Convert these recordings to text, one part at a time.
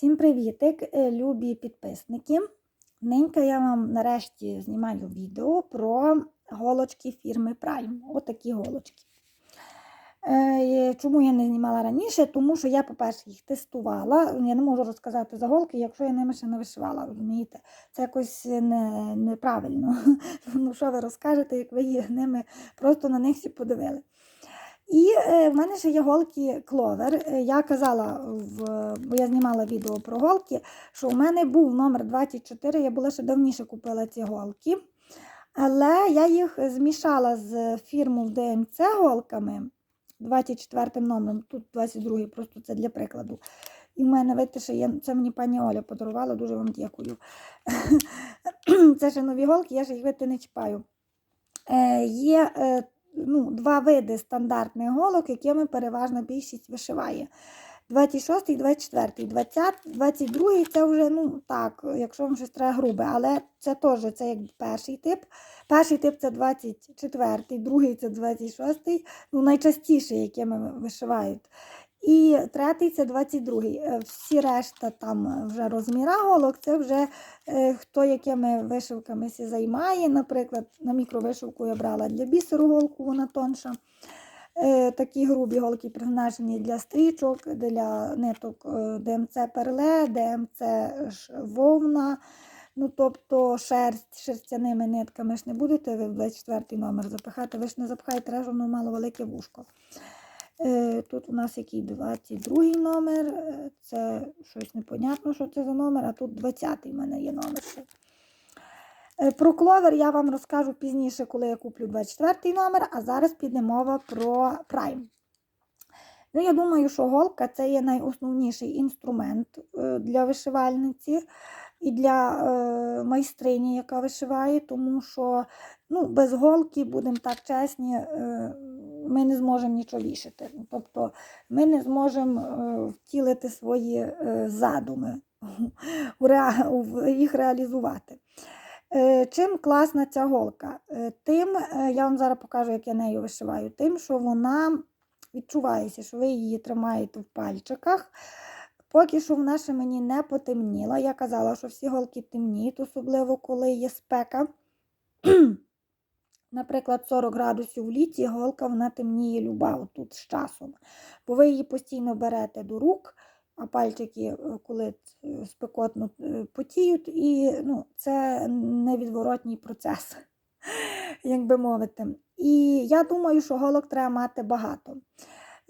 Всім привітик, е, любі підписники. Ненька я вам нарешті знімаю відео про голочки фірми Prime. Отакі голочки. Е, Чому я не знімала раніше? Тому що я, по-перше, їх тестувала. Я не можу розказати за голки, якщо я ними ще не вишивала, розумієте? Це якось не, неправильно. Ну, що ви розкажете, як ви їх ними просто на них всі подивили. І е, в мене ще є голки кловер. Я казала, в, бо я знімала відео про голки, що у мене був номер 24, я була ще давніше купила ці голки. Але я їх змішала з фірму ДМЦ голками 24 номером, тут 22 просто це для прикладу. І в мене, видите, ще є, це мені пані Оля подарувала, дуже вам дякую. Це ще нові голки, я ж їх видите, не чіпаю. Е, Є е, ну, два види стандартних голок, якими переважна більшість вишиває. 26 і 24. 20, 22 це вже, ну так, якщо вам щось треба грубе, але це теж це як перший тип. Перший тип це 24, другий це 26, ну найчастіше, якими вишивають. І третій це 22. Е, Всі решта там вже розміра це вже е, хто якими вишивками займає. Наприклад, на мікровишивку я брала для бісеру голку, вона тонша. Е, Такі грубі голки призначені для стрічок, для ниток е, ДМЦ перле, ДМЦ вовна. Ну, тобто шерсть шерстяними нитками ж не будете ви в 24 номер запихати, ви ж не запхаєте, воно мало велике вушко. Е, Тут у нас який 22 номер, е, це щось непонятно, що це за номер, а тут 20 в мене є номер. Е, Про кловер я вам розкажу пізніше, коли я куплю 24 номер, а зараз піде мова про Prime. Ну, я думаю, що голка це є найосновніший інструмент для вишивальниці і для е, майстрині, яка вишиває, тому що ну, без голки, будемо так чесні, е, ми не зможемо нічого вішати. Тобто ми не зможемо е, втілити свої е, задуми, їх реалізувати. Е, Чим класна ця голка? Е, Тим, е, я вам зараз покажу, як я нею вишиваю, тим, що вона відчувається, що ви її тримаєте в пальчиках. Поки що вона ще мені не потемніла. Я казала, що всі голки темніють, особливо коли є спека. Наприклад, 40 градусів в літі голка вона темніє люба отут з часом. Бо ви її постійно берете до рук, а пальчики, е, коли е, спекотно е, потіють, і ну, це невідворотній процес, як би мовити. І я думаю, що голок треба мати багато.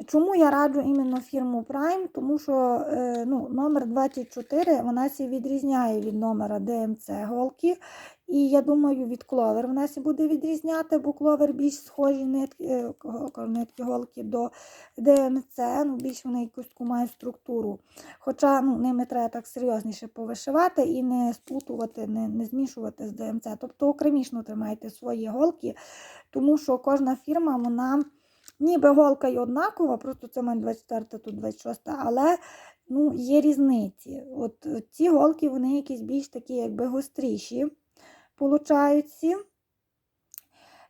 Чому я раджу іменно фірму Prime? Тому що е, ну, номер 24 вона сі відрізняє від номера DMC голки. І я думаю, від кловер вона сі буде відрізняти, бо кловер більш схожі нитки, е, нитки голки до DMC, ну, більш вони якусь таку мають структуру. Хоча ну, ними треба так серйозніше повишивати і не сплутувати, не, не змішувати з DMC. Тобто окремішно тримайте свої голки, тому що кожна фірма, вона. Ніби голка й однакова, просто це мене 24, тут 26, але ну, є різниці. От е, ці голки, вони якісь більш такі, якби гостріші получаються.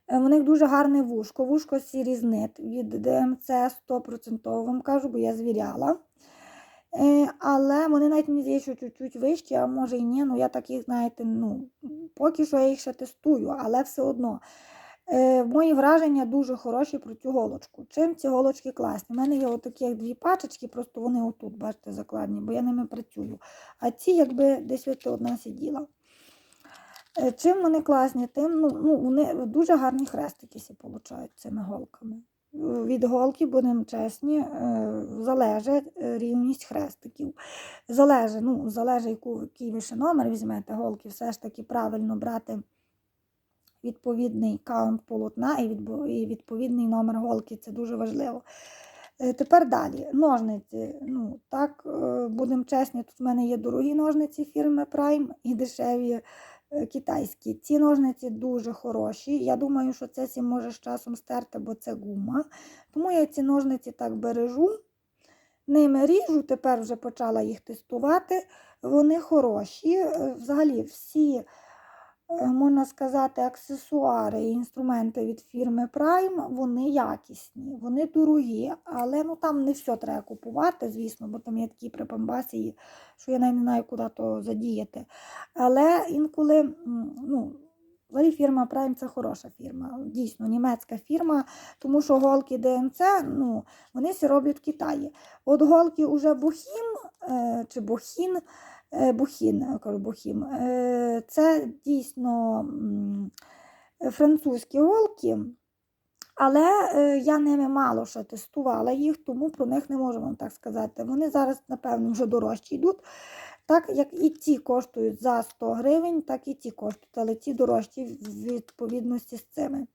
Е, В них дуже гарне вушко. Вушко сірізнит від ДМЦ 100% вам кажу, бо я звіряла. Е, Але вони навіть мені здається, що чуть-чуть вищі, а може і ні. Ну, я таких, знаєте, ну, поки що я їх ще тестую, але все одно. Е, Мої враження дуже хороші про цю голочку. Чим ці голочки класні? У мене є отакі дві пачечки, просто вони отут, бачите, закладені, бо я ними працюю. А ці, якби десь одна сиділа. Е, Чим вони класні? Тим, ну, ну, вони дуже гарні хрестики получають цими голками. Від голки, будемо чесні, е, залежить рівність хрестиків. Залежить, ну, залежить, який ви ще номер візьмете голки, все ж таки правильно брати відповідний каунт полотна і відповідний номер голки. Це дуже важливо. Е, Тепер далі. Ножниці. Ну, так, е, будемо чесні, тут в мене є дорогі ножниці фірми Prime і дешеві е, китайські. Ці ножниці дуже хороші. Я думаю, що це сі може з часом стерти, бо це гума. Тому я ці ножниці так бережу. Ними ріжу, тепер вже почала їх тестувати. Вони хороші. Взагалі, всі можна сказати, аксесуари і інструменти від фірми Prime, вони якісні, вони дорогі, але ну, там не все треба купувати, звісно, бо там є такі припамбасії, що я навіть не знаю, куди то задіяти. Але інколи, ну, взагалі фірма Prime це хороша фірма, дійсно німецька фірма, тому що голки ДНЦ, ну, вони всі роблять в Китаї. От голки уже Бухін е, чи Бохін, е, Бухін, кажу Бухім, е, це дійсно французькі голки. Але е, я ними мало що тестувала їх, тому про них не можу вам так сказати. Вони зараз, напевно, вже дорожчі йдуть. Так як і ті коштують за 100 гривень, так і ті коштують, але ті дорожчі в відповідності з цими.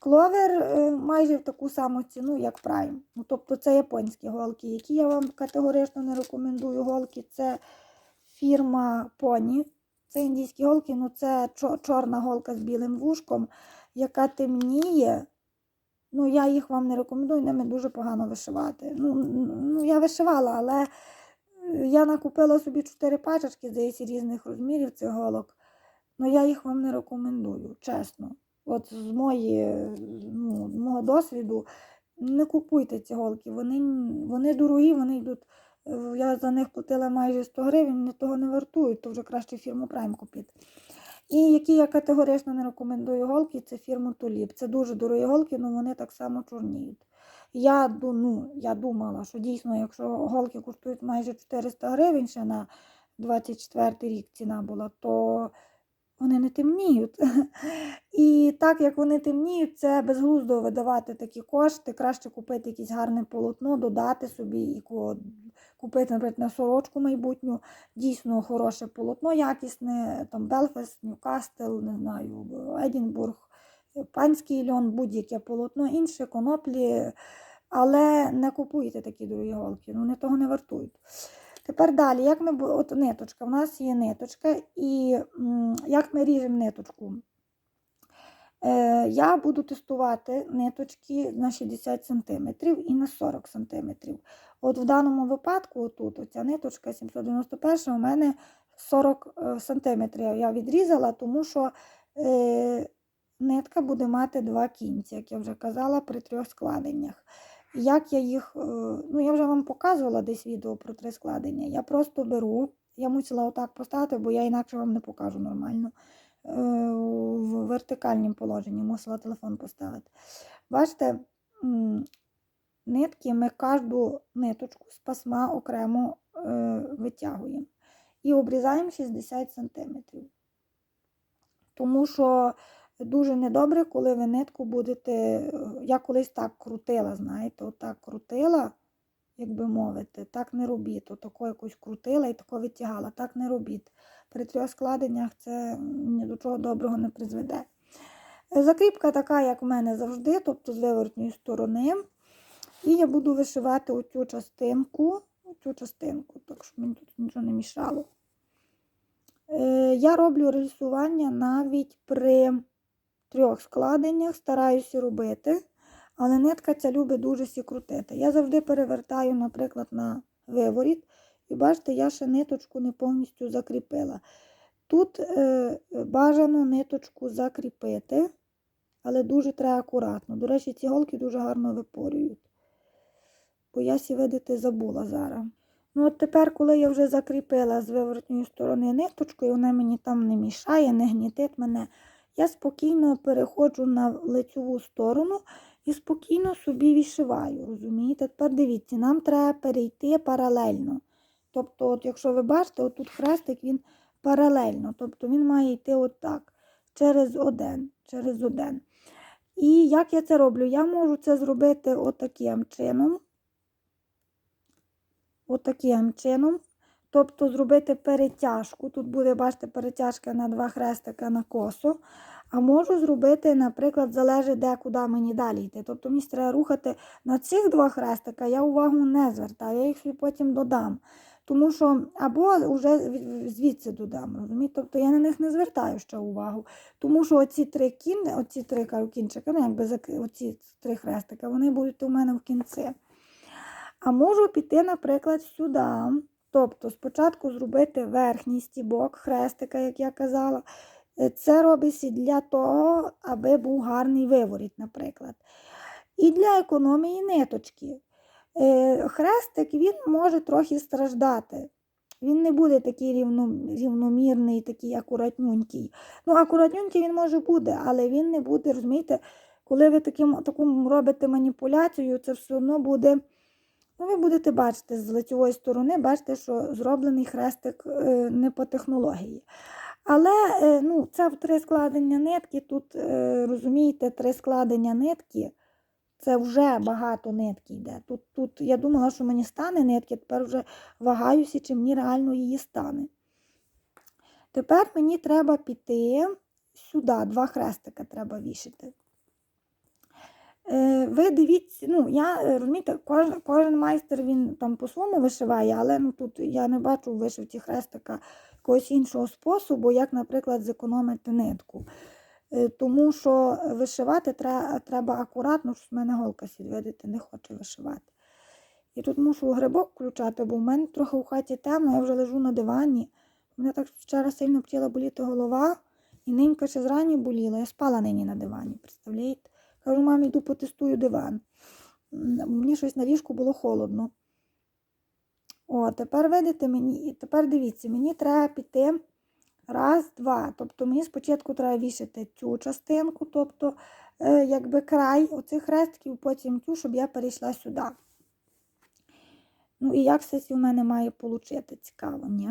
Кловер е, майже в таку саму ціну, як Prime. Ну, тобто це японські голки, які я вам категорично не рекомендую. Голки це фірма Pony. Це індійські голки, ну це чорна голка з білим вушком, яка темніє. Ну, я їх вам не рекомендую, ними дуже погано вишивати. Ну, ну я вишивала, але е, я накупила собі 4 пачечки, здається, різних розмірів цих голок. Ну, я їх вам не рекомендую, чесно. От з мої, ну, мого досвіду, не купуйте ці голки. Вони, вони дорогі, вони йдуть. Е, Я за них платила майже 100 гривень, вони того не вартують, то вже краще фірму Prime купити. І які я категорично не рекомендую голки, це фірму Tulip. Це дуже дорогі голки, але вони так само чорніють. Я, ну, я думала, що дійсно, якщо голки коштують майже 400 гривень ще на 24 рік ціна була, то вони не темніють. І так як вони темніють, це безглуздо видавати такі кошти. Краще купити якесь гарне полотно, додати собі і купити, наприклад, на сорочку майбутню. Дійсно хороше полотно, якісне, там Белфаст, Ньюкастел, не знаю, Едінбург, панський льон, будь-яке полотно, інше, коноплі. Але не купуйте такі дорогі голки, ну, вони того не вартують. Тепер далі, як ми от ниточка, в нас є ниточка, і як ми ріжемо ниточку? Е, я буду тестувати ниточки на 60 см і на 40 см. От в даному випадку, отут, оця ниточка 791 у мене 40 см я відрізала, тому що е, нитка буде мати два кінці, як я вже казала, при трьох складеннях. Як я їх, е, ну я вже вам показувала десь відео про три складення. Я просто беру, я мусила отак поставити, бо я інакше вам не покажу нормально. Е, В вертикальному положенні мусила телефон поставити. Бачите, нитки ми кожну ниточку з пасма окремо е, витягуємо і обрізаємо 60 см. Тому що дуже недобре, коли ви нитку будете. е, Я колись так крутила, знаєте, отак крутила, як би мовити, так не робіть. Отако якось крутила і тако витягала, так не робіть. При трьох складеннях це ні до чого доброго не призведе. Е, Закріпка така, як в мене завжди, тобто з виворотньої сторони. І я буду вишивати оцю частинку, оцю частинку, так щоб мені тут нічого не мішало. Е, Я роблю рисування навіть при трьох складеннях, стараюся робити, але нитка ця любить дуже сі крутити. Я завжди перевертаю, наприклад, на виворіт, і бачите, я ще ниточку не повністю закріпила. Тут е, бажано ниточку закріпити, але дуже треба акуратно. До речі, ці голки дуже гарно випорюють. Бо я сі забула зараз. Ну, от тепер, коли я вже закріпила з виворотньої сторони ниточкою, вона мені там не мішає, не гнітить мене. Я спокійно переходжу на лицьову сторону і спокійно собі відшиваю. Розумієте? Тепер дивіться, нам треба перейти паралельно. Тобто, от якщо ви бачите, отут хрестик він паралельно. Тобто він має йти отак, через один, через один. І як я це роблю? Я можу це зробити отаким чином. Отаким чином. Тобто зробити перетяжку. Тут буде, бачите, перетяжка на два хрестика на косо. А можу зробити, наприклад, залежить де куди мені далі йти. Тобто мені треба рухати на цих два хрестика, я увагу не звертаю, я їх собі потім додам. Тому що або вже звідси додам. розумієте? Тобто я на них не звертаю ще увагу. Тому що оці три кін, оці три кінчика, ну якби оці три хрестика, вони будуть у мене в кінці. А можу піти, наприклад, сюди. Тобто спочатку зробити верхній стібок хрестика, як я казала, Е, Це робиться для того, аби був гарний виворіт, наприклад. І для економії ниточки. Е, Хрестик він може трохи страждати. Він не буде такий рівномірний, такий акуратнюнький. Ну, акуратнюнький він може бути, але він не буде, розумієте, коли ви таким, таку робите маніпуляцію, це все одно буде. Ну, ви будете бачити з лицевої сторони, бачите, що зроблений хрестик е, не по технології. Але е, ну, це в три складення нитки. Тут, е, розумієте, три складення нитки. Це вже багато нитки йде. Тут, тут я думала, що мені стане нитки, тепер вже вагаюся, чи мені реально її стане. Тепер мені треба піти сюди, два хрестика треба вішати. Е, Ви дивіться, ну, я е, розумієте, кожен, кожен майстер він там по-своєму вишиває, але ну, тут я не бачу в вишивці хрестика якогось іншого способу, як, наприклад, зекономити нитку. Е, Тому що вишивати треба, треба акуратно, що в мене голка сід, видите, не хоче вишивати. І тут мушу грибок включати, бо в мене трохи в хаті темно, я вже лежу на дивані. Мене так вчора сильно почала боліти голова, і нинька ще зрані боліла. Я спала нині на дивані, представляєте? Кажу, мамі, йду потестую диван. Мені щось на ліжку було холодно. О, тепер видите мені, тепер дивіться, мені треба піти раз, два. Тобто мені спочатку треба вішати цю частинку, тобто е, якби край оцих хрестків, потім цю, щоб я перейшла сюди. Ну і як все це в мене має получити, цікаво, ні?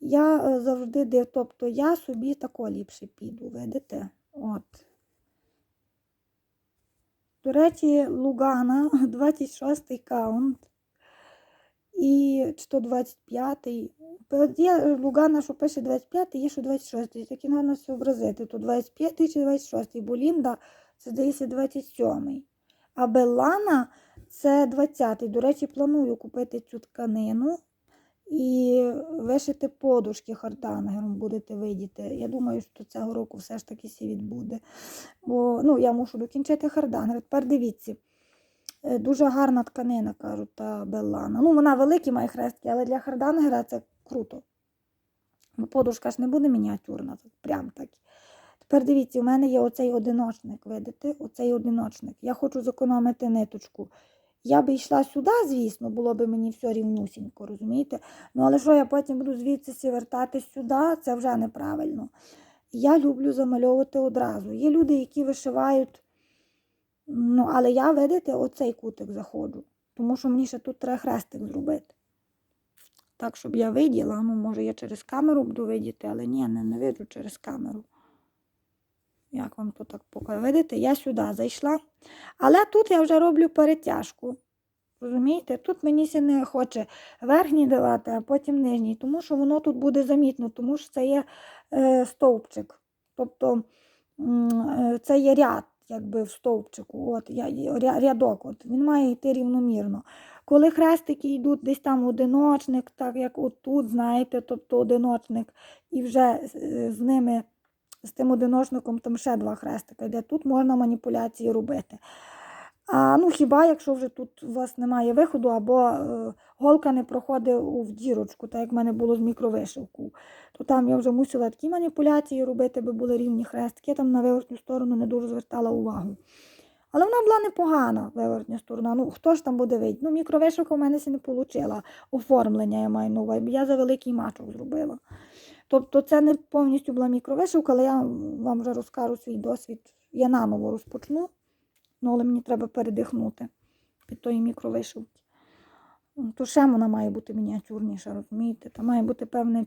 Я е, завжди тобто я собі тако ліпше піду, видите? От. До речі, Лугана, 26-й каунт. І чи то 25-й. Є Лугана, що пише 25-й, є що 26-й. Так і треба зобразити. То 25-й чи 26-й. Бо Лінда це здається 27-й. А Беллана це 20-й. До речі, планую купити цю тканину і вишити подушки хардангером будете видіти. Я думаю, що цього року все ж таки сі відбуде. Бо ну, я мушу докінчити хардангер. Тепер дивіться. Е, Дуже гарна тканина, кажуть, та Беллана. Ну, вона великі має хрестки, але для хардангера це круто. Бо подушка ж не буде мініатюрна, прям так. Тепер дивіться, у мене є оцей одиночник, видите? Оцей одиночник. Я хочу зекономити ниточку. Я би йшла сюди, звісно, було б мені все рівнусінько, розумієте? Ну, але що я потім буду звідси вертатись сюди, це вже неправильно. Я люблю замальовувати одразу. Є люди, які вишивають. Ну, але я, видите, оцей кутик заходжу, тому що мені ще тут треба хрестик зробити. Так, щоб я виділа, ну, може, я через камеру буду видіти, але ні, не, не виджу через камеру. Як вам тут так покажу? Видите, я сюди зайшла. Але тут я вже роблю перетяжку. Розумієте? Тут мені ще не хоче верхній давати, а потім нижній, тому що воно тут буде замітно, тому що це є е, стовпчик. Тобто е, це є ряд якби в стовпчику. От, я, ря- рядок, от, він має йти рівномірно. Коли хрестики йдуть десь там одиночник, так як отут, знаєте, тобто одиночник, і вже е, з ними, з тим одиночником там ще два хрестика йде. Тут можна маніпуляції робити. А ну хіба якщо вже тут у вас немає виходу, або е, голка не проходить в дірочку, так як в мене було з мікровишивкою, то там я вже мусила такі маніпуляції робити, аби були рівні хрестики. Я там на виворотню сторону не дуже звертала увагу. Але вона була непогана, виворотня сторона. Ну, хто ж там буде видіти? Ну, мікровишивка в мене ще не отримала. Оформлення я маю на увазі, я за великий мачок зробила. Тобто це не повністю була мікровишивка, але я вам вже розкажу свій досвід. Я наново розпочну. Ну, але мені треба передихнути під тої мікровишивки. Ну, То ще вона має бути мініатюрніша, розумієте? Та має бути певне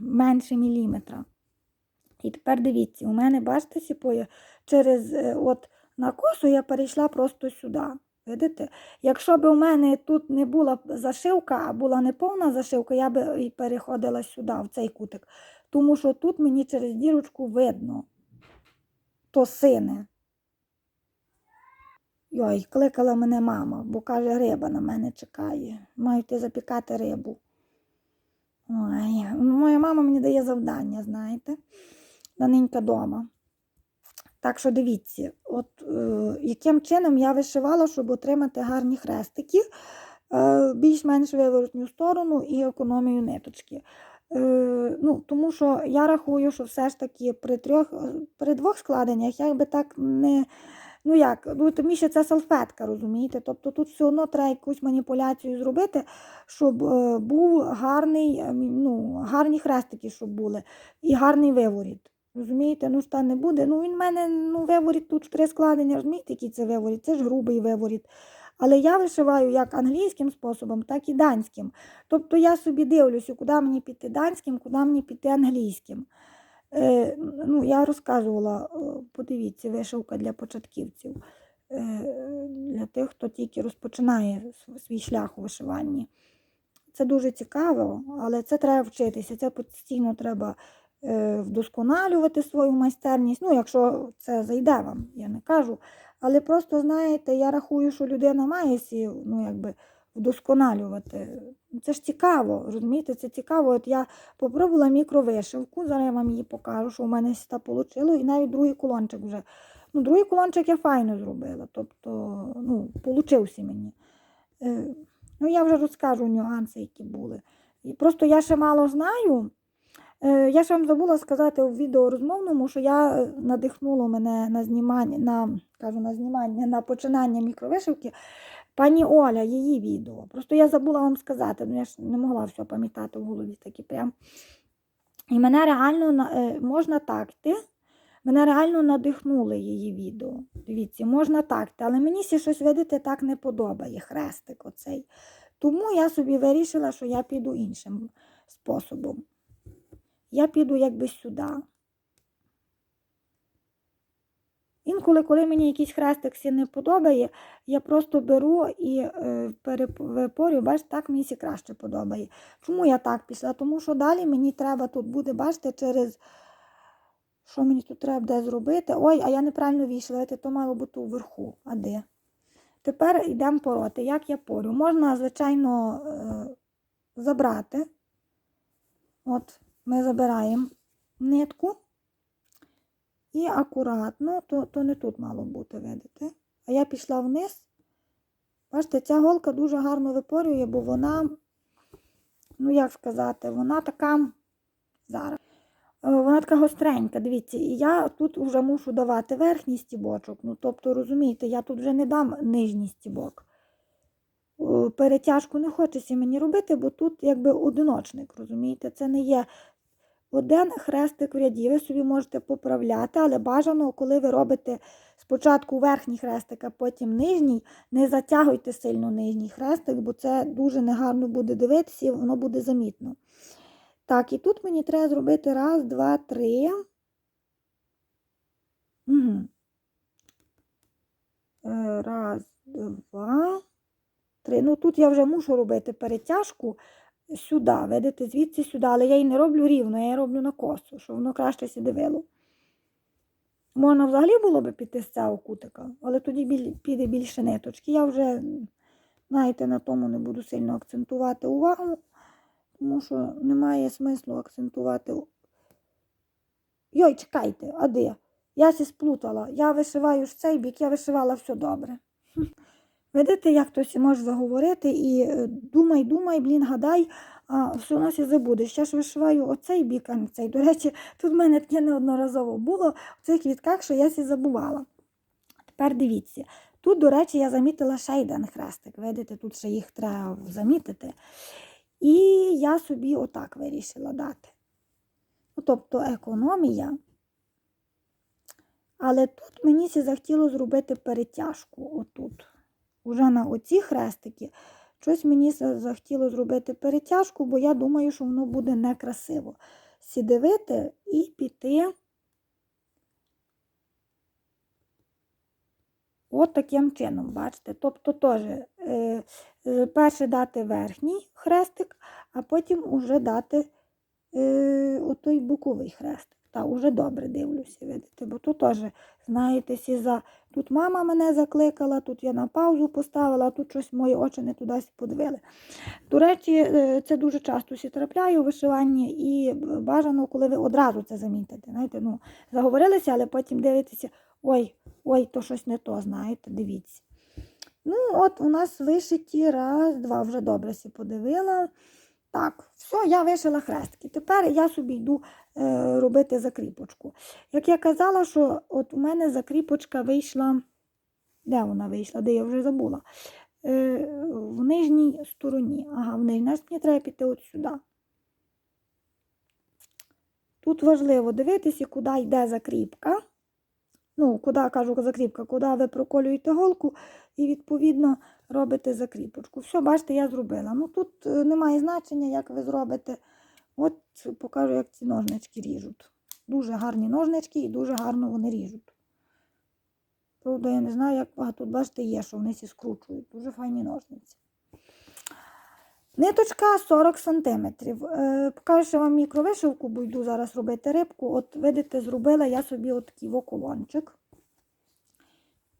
менше міліметра. І тепер дивіться, у мене, бачите, сіпоє, через е, от на косу я перейшла просто сюди. Видите? Якщо б у мене тут не була зашивка, а була не повна зашивка, я би і переходила сюди, в цей кутик. Тому що тут мені через дірочку видно то сине. Йой, кликала мене мама, бо каже, риба на мене чекає. Маю йти запікати рибу. Ой, ну, моя мама мені дає завдання, знаєте, Даненька дома. Так що дивіться, от е, яким чином я вишивала, щоб отримати гарні хрестики, е, більш-менш виворотню сторону і економію ниточки. Е, ну, тому що я рахую, що все ж таки при трьох, при двох складеннях я би так не. Ну як, ну тим більше це салфетка, розумієте? Тобто тут все одно треба якусь маніпуляцію зробити, щоб е, був гарний, е, ну, гарні хрестики, щоб були, і гарний виворіт. Розумієте, ну ж не буде. Ну він в мене ну, виворіт тут три складення, розумієте, який це виворіт? Це ж грубий виворіт. Але я вишиваю як англійським способом, так і данським. Тобто я собі дивлюся, куди мені піти данським, куди мені піти англійським. Е, ну, я розказувала, е, подивіться, вишивка для початківців, е, для тих, хто тільки розпочинає свій шлях у вишиванні. Це дуже цікаво, але це треба вчитися. Це постійно треба вдосконалювати свою майстерність. Ну, якщо це зайде вам, я не кажу. Але просто, знаєте, я рахую, що людина має сі, ну, якби, вдосконалювати. Це ж цікаво, розумієте, це цікаво. От я попробувала мікровишивку, зараз я вам її покажу, що у мене та вийшло, і навіть другий кулончик вже. Ну, другий кулончик я файно зробила, тобто, ну, получився мені. Е, ну, я вже розкажу нюанси, які були. І просто я ще мало знаю. Е, я ще вам забула сказати у відео розмовному, що я е, надихнуло мене на знімання, на, кажу, на знімання, на починання мікровишивки. Пані Оля, її відео. Просто я забула вам сказати, ну я ж не могла все пам'ятати в голові таки прям. І мене реально е, можна такти. Мене реально надихнули її відео. Дивіться, можна такти, але мені ще щось видите так не подобає, хрестик оцей. Тому я собі вирішила, що я піду іншим способом. Я піду якби сюди. Інколи, коли мені якийсь хрестик не подобає, я просто беру і е, перепорю, бачите, так мені сі краще подобає. Чому я так пішла? Тому що далі мені треба тут буде, бачите, через. Що мені тут треба буде зробити? Ой, а я неправильно війшла, то мало бути уверху. А де? Тепер йдемо пороти. Як я порю? Можна, звичайно, е, забрати. От, ми забираємо нитку. І акуратно, то, то не тут мало бути, видите. А я пішла вниз. Бачите, ця голка дуже гарно випорює, бо вона, ну як сказати, вона така зараз. Е, Вона така гостренька, дивіться, і я тут вже мушу давати верхній стібочок. Ну, тобто, розумієте, я тут вже не дам нижній стібок. Е, Перетяжку не хочеться мені робити, бо тут якби одиночник, розумієте, це не є один хрестик в ряді. Ви собі можете поправляти, але бажано, коли ви робите спочатку верхній хрестик, а потім нижній, не затягуйте сильно нижній хрестик, бо це дуже негарно буде дивитися і воно буде замітно. Так, і тут мені треба зробити раз, два, три. Угу. Раз, два, три. Ну тут я вже мушу робити перетяжку сюди, видите, звідси сюди, але я її не роблю рівно, я її роблю на косу, щоб воно краще сі дивило. Можна взагалі було би піти з цього кутика, але тоді піде більше ниточки. Я вже, знаєте, на тому не буду сильно акцентувати увагу, тому що немає смислу акцентувати. Йой, чекайте, а де? Я сі сплутала. Я вишиваю ж цей бік, я вишивала все добре. Видите, як хтось може заговорити і е, думай, думай, блін, гадай, а все одно сі забудеш. Я ж вишиваю оцей бік, а не цей. До речі, тут в мене таке неодноразово було в цих квітках, що я сі забувала. Тепер дивіться. Тут, до речі, я замітила ще один хрестик. Видите, тут ще їх треба замітити. І я собі отак вирішила дати. Ну, тобто економія. Але тут мені сі захотіло зробити перетяжку отут. Уже на оці хрестики. Щось мені захотіло зробити перетяжку, бо я думаю, що воно буде некрасиво. Сідивити і піти от таким чином, бачите. Тобто теж е, перше дати верхній хрестик, а потім уже дати е, отой боковий хрестик. Та уже добре дивлюся, видите, бо тут теж, знаєте, сі за... тут мама мене закликала, тут я на паузу поставила, тут щось мої очі не туди подивили. До речі, е, це дуже часто сі трапляє у вишиванні, і бажано, коли ви одразу це замітите. Знаєте, ну, заговорилися, але потім дивитеся, ой, ой, то щось не то, знаєте, дивіться. Ну, от у нас вишиті раз, два, вже добре сі подивила. Так, все, я вишила хрестики. Тепер я собі йду е, робити закріпочку. Як я казала, що от у мене закріпочка вийшла. Де вона вийшла? Де я вже забула? Е, в нижній стороні. Ага, в нижній. Значить, мені треба піти от сюди. Тут важливо дивитися, куди йде закріпка. Ну, куди кажу закріпка, куди ви проколюєте голку і, відповідно, робите закріпочку. Все, бачите, я зробила. Ну тут е, немає значення, як ви зробите. От покажу, як ці ножнички ріжуть. Дуже гарні ножнички і дуже гарно вони ріжуть. Правда, я не знаю, як багато. Тут, бачите, є, що вони всі скручують. Дуже файні ножниці. Ниточка 40 см. Е, покажу вам мікровишивку, бо йду зараз робити рибку. От, видите, зробила я собі отакий околончик.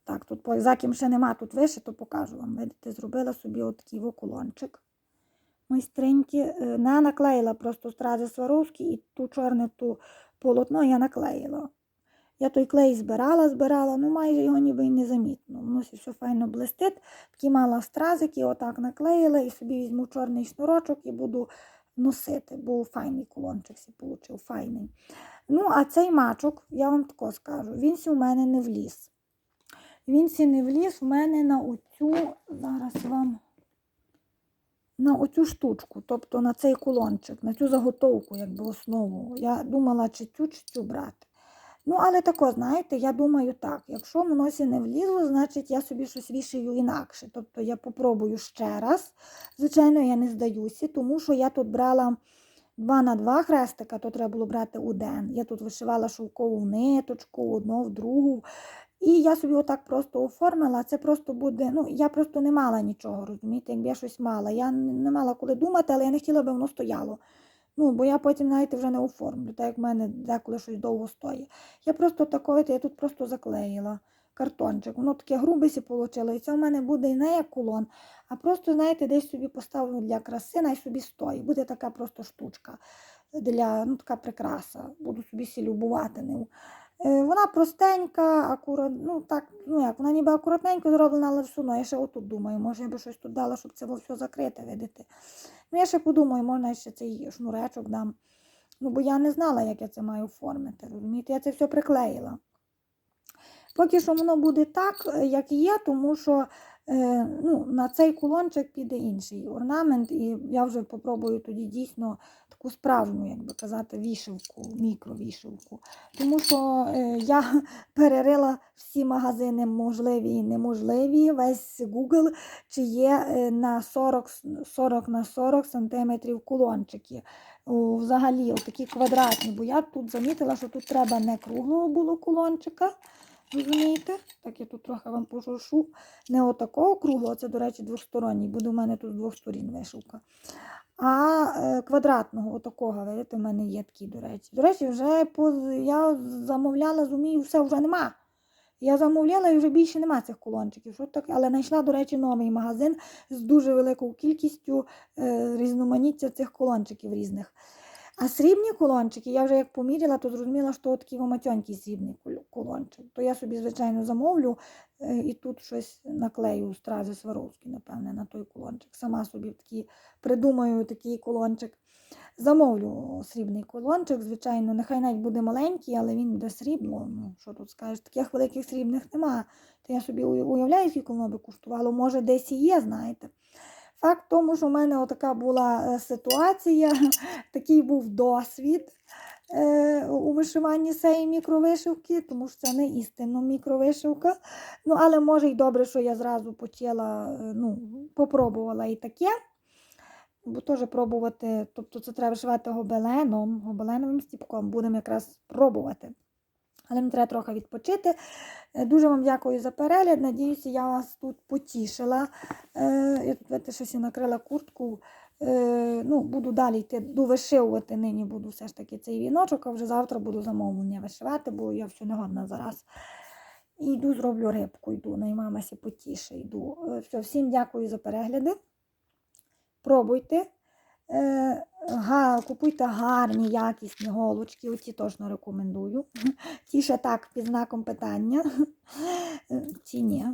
Так, тут за ким ще нема тут вишито, покажу вам. Видите, зробила собі отакий околончик. Майстриньки. Не наклеїла просто стрази Сваровські і ту чорне ту полотно я наклеїла. Я той клей збирала, збирала, ну майже його ніби й не замітно. Воно все файно блистить. Такі мала стразики, отак наклеїла і собі візьму чорний шнурочок і буду носити, бо файний кулончик получив, файний. Ну, а цей мачок, я вам тако скажу, він сі у мене не вліз. Він сі не вліз у мене на оцю, зараз вам на оцю штучку, тобто на цей кулончик, на цю заготовку, якби основу. Я думала, чи цю, чи цю брати. Ну, але тако, знаєте, я думаю так, якщо в носі не влізло, значить я собі щось вішаю інакше. Тобто я попробую ще раз. Звичайно, я не здаюся, тому що я тут брала 2 на 2 хрестика, то треба було брати день. Я тут вишивала шовкову ниточку, одну в другу. І я собі отак просто оформила. Це просто буде. Ну, я просто не мала нічого, розумієте, якби я щось мала. Я не мала коли думати, але я не хотіла, аби воно стояло. Ну, бо я потім навіть вже не оформлю, так як в мене деколи щось довго стоїть. Я просто такове, я тут просто заклеїла картончик. Воно таке грубесі вийшло. І це в мене буде не як кулон, а просто, знаєте, десь собі поставлю для краси, най собі стоїть. Буде така просто штучка для ну, така прикраса. Буду собі сі любувати ним. Е, Вона простенька, акурат, ну так, ну як, вона ніби акуратненько зроблена, але все одно. Я ще отут думаю, може я би щось тут дала, щоб це було все закрите, видите. Ну, я ще подумаю, можна ще цей шнуречок дам. Ну, бо я не знала, як я це маю оформити. Розумієте, я це все приклеїла. Поки що воно буде так, е, як є, тому що е, ну, на цей кулончик піде інший орнамент, і я вже попробую тоді дійсно таку справжню, як би казати, вішивку, мікровішивку. Тому що е, я перерила всі магазини можливі і неможливі, весь Google, чи є е, на 40, 40 на 40 сантиметрів кулончики. Взагалі, такі квадратні, бо я тут замітила, що тут треба не круглого було кулончика. Розумієте? Так я тут трохи вам пошуршу. Не отакого круглого, це, до речі, двосторонній, буде у мене тут з двох сторін вишивка. А е, квадратного, отакого, видите, в мене є такий, до речі. До речі, вже по, я замовляла, зумію, все вже нема. Я замовляла і вже більше нема цих колончиків. Що так? Але знайшла, до речі, новий магазин з дуже великою кількістю е, різноманіття цих колончиків різних. А срібні колончики, я вже як поміряла, то зрозуміла, що такий матьонький срібний колончик. То я собі, звичайно, замовлю е, і тут щось наклею стрази Сваровські, напевне, на той колончик. Сама собі такий придумаю такий колончик. Замовлю срібний колончик, звичайно, нехай навіть буде маленький, але він буде срібло. Ну, що тут скажеш, таких великих срібних нема. То я собі уявляю, скільки воно би коштувало. Може, десь і є, знаєте. Факт тому, що в мене така була е, ситуація, такий був досвід е, у вишиванні цієї мікровишивки, тому що це не істинно мікровишивка. Ну, але може й добре, що я зразу почала, е, ну, попробувала і таке. Бо теж пробувати, тобто це треба вишивати гобеленом, гобеленовим стіпком, будемо якраз пробувати. Але мені треба трохи відпочити. Е, Дуже вам дякую за перегляд. Надіюся, я вас тут потішила. Е, Я тут щось накрила куртку. Е, Ну, буду далі йти, довишивувати нині буду все ж таки цей віночок, а вже завтра буду замовлення вишивати, бо я все не годна зараз. І йду, зроблю рибку, йду, наймамася потіше, йду. Все, всім дякую за перегляди. Пробуйте. Е, купуйте гарні, якісні голочки, оці точно рекомендую. Ті ще так під знаком питання. Е, Ці ні.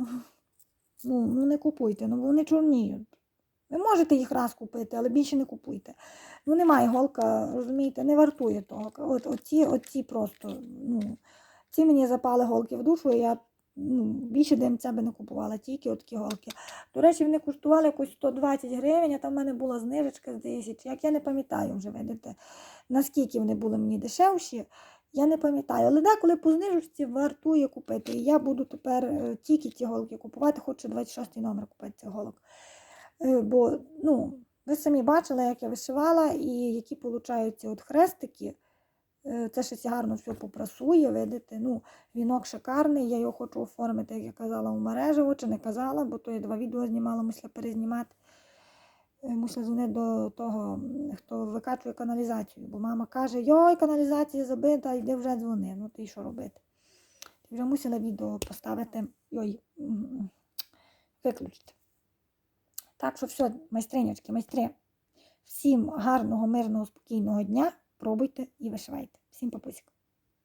Ну, ну не купуйте, ну вони чорніють. Ви можете їх раз купити, але більше не купуйте. Ну, немає голка, розумієте, не вартує того. От, оці, оці просто, ну, ці мені запали голки в душу, і я ну, більше ДМЦ би не купувала, тільки от голки. До речі, вони коштували якось 120 гривень, а там в мене була знижечка з 10. Як я не пам'ятаю вже, видите, наскільки вони були мені дешевші. Я не пам'ятаю, але деколи по знижечці вартує купити. І я буду тепер е, тільки ті голки купувати, хочу 26 номер купити цих голок. Е, Бо, ну, ви самі бачили, як я вишивала, і які получаються от хрестики. Е, Це ще гарно все попрасує, видите. Ну, вінок шикарний, я його хочу оформити, як я казала, у мережево, чи не казала, бо то я два відео знімала, мусила перезнімати. Е, Мусила дзвонити до того, хто викачує каналізацію. Бо мама каже, йой, каналізація забита, йди вже дзвони. Ну ти що робити? Ти вже мусила відео поставити, йой, виключити. Так що все, майстринячки, майстри. Всім гарного, мирного, спокійного дня. Пробуйте і вишивайте. Всім папусик.